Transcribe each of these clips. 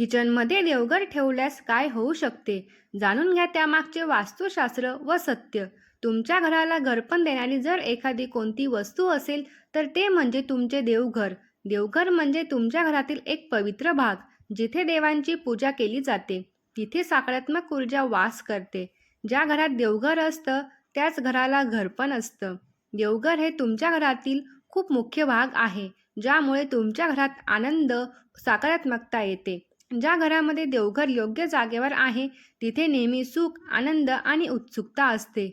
किचनमध्ये देवघर ठेवल्यास काय होऊ शकते? जाणून घ्या त्यामागचे वास्तुशास्त्र व सत्य. तुमच्या घराला घरपण देणारी जर एखादी कोणती वस्तू असेल तर ते म्हणजे तुमचे देवघर. देवघर म्हणजे तुमच्या घरातील एक पवित्र भाग जिथे देवांची पूजा केली जाते. तिथे सकारात्मक ऊर्जा वास करते. ज्या घरात देवघर असतं त्याच घराला घरपण असतं. देवघर हे तुमच्या घरातील खूप मुख्य भाग आहे ज्यामुळे तुमच्या घरात आनंद सकारात्मकता येते. ज्या घरामध्ये देवघर योग्य जागेवर आहे तिथे नेहमी सुख आनंद आणि उत्सुकता असते.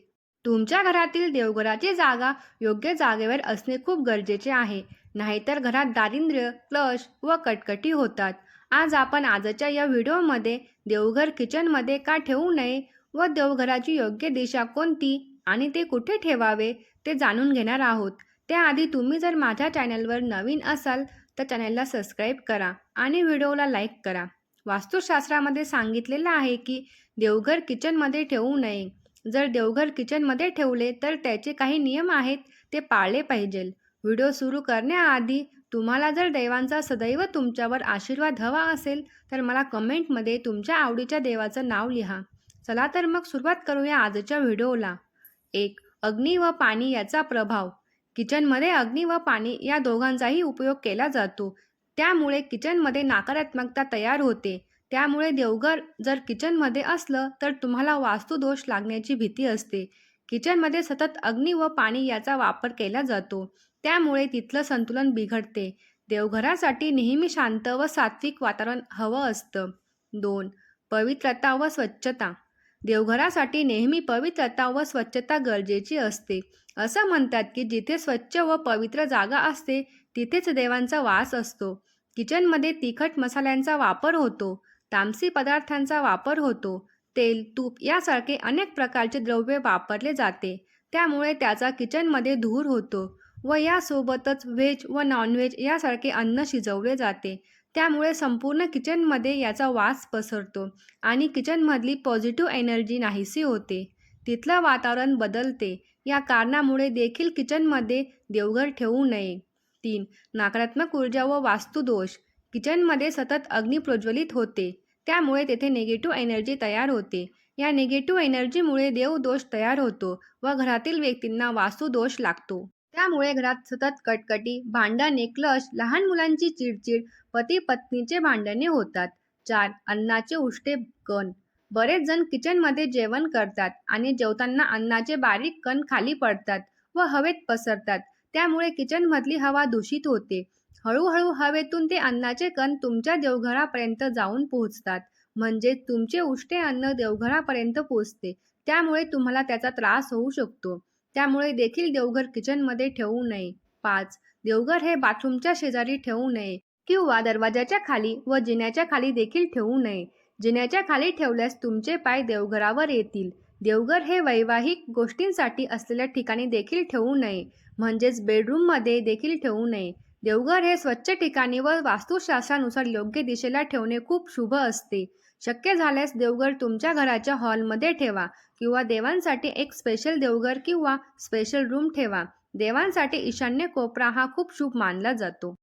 तुमच्या घरातील देवघराची जागा योग्य जागेवर असणे खूप गरजेचे आहे. नाहीतर घरात दारिद्र्य क्लश व कटकटी होतात. आज आपण आजच्या या व्हिडिओमध्ये देवघर किचनमध्ये का ठेवू नये व देवघराची योग्य दिशा कोणती आणि ते कुठे ठेवावे ते जाणून घेणार आहोत. त्याआधी तुम्ही जर माझ्या चॅनलवर नवीन असाल तर चॅनलला सबस्क्राईब करा आणि व्हिडिओला लाईक करा. वास्तुशास्त्रामध्ये सांगितलेलं आहे की देवघर किचनमध्ये ठेवू नये. जर देवघर किचनमध्ये ठेवले तर त्याचे काही नियम आहेत ते पाळले पाहिजेल व्हिडिओ सुरू करण्याआधी तुम्हाला जर देवांचा सदैव तुमच्यावर आशीर्वाद हवा असेल तर मला कमेंटमध्ये तुमच्या आवडीच्या देवाचं नाव लिहा. चला तर मग सुरुवात करूया आजच्या व्हिडिओला. एक अग्नी व पाणी याचा प्रभाव. किचनमध्ये अग्नी व पाणी या दोघांचाही उपयोग केला जातो. त्यामुळे किचनमध्ये नकारात्मकता तयार होते. त्यामुळे देवघर जर किचनमध्ये असलं तर तुम्हाला वास्तुदोष लागण्याची भीती असते. किचनमध्ये सतत अग्नी व पाणी याचा वापर केला जातो. त्यामुळे तिथलं संतुलन बिघडते. देवघरासाठी नेहमी शांत व सात्विक वातावरण हवं असतं. दोन पवित्रता व स्वच्छता. देवघरासाठी नेहमी पवित्रता व स्वच्छता गरजेची असते. असं म्हणतात की जिथे स्वच्छ व पवित्र जागा असते तिथेच देवांचा वास असतो. किचनमध्ये तिखट मसाल्यांचा वापर होतो. तामसी पदार्थांचा वापर होतो. तेल तूप यासारखे अनेक प्रकारचे द्रव्य वापरले जाते. त्यामुळे त्याचा किचनमध्ये धूर होतो व यासोबतच व्हेज व नॉनव्हेज यासारखे अन्न शिजवले जाते. त्यामुळे संपूर्ण किचनमध्ये याचा वास पसरतो आणि किचनमधली पॉझिटिव्ह एनर्जी नाहीशी होते. तिथलं वातावरण बदलते. या कारणामुळे देखील किचनमध्ये देवघर ठेवू नये. तीन. नकारात्मक ऊर्जा व वास्तुदोष. किचनमध्ये सतत अग्नी प्रज्वलित होते. त्यामुळे तेथे निगेटिव्ह एनर्जी तयार होते. या निगेटिव्ह एनर्जीमुळे देवदोष तयार होतो व घरातील व्यक्तींना वास्तुदोष लागतो. त्यामुळे घरात सतत कटकटी भांडणे क्लश लहान मुलांची चिडचिड पती पत्नीचे भांडणे होतात. चार. अन्नाचे उष्टे कण. बरेच जण किचनमध्ये जेवण करतात आणि जेवताना अन्नाचे बारीक कण खाली पडतात व हवेत पसरतात. त्यामुळे किचनमधली हवा दूषित होते. हळूहळू हवेतून ते अन्नाचे कण तुमच्या देवघरापर्यंत जाऊन पोहोचतात. म्हणजे तुमचे उष्टे अन्न देवघरापर्यंत पोहोचते. त्यामुळे तुम्हाला त्याचा त्रास होऊ शकतो. त्यामुळे देखील देवघर किचनमध्ये ठेवू नये. पाच. देवघर हे बाथरूमच्या शेजारी ठेवू नये किंवा दरवाजाच्या खाली व जिन्याच्या खाली देखील ठेवू नये. जिन्याच्या खाली ठेवल्यास तुमचे पाय देवघरावर येतील. देवघर हे वैवाहिक गोष्टींसाठी असलेल्या ठिकाणी देखील ठेवू नये. म्हणजेच बेडरूममध्ये देखील ठेवू नये. देवघर हे स्वच्छ ठिकाणी व वास्तुशास्त्रानुसार योग्य दिशेला ठेवणे खूप शुभ असते. शक्य झाल्यास देवघर तुमच्या घराच्या हॉलमध्ये ठेवा किंवा देवांसाठी एक स्पेशल देवघर किंवा स्पेशल रूम ठेवा. देवांसाठी ईशान्य कोपरा हा खूप शुभ मानला जातो.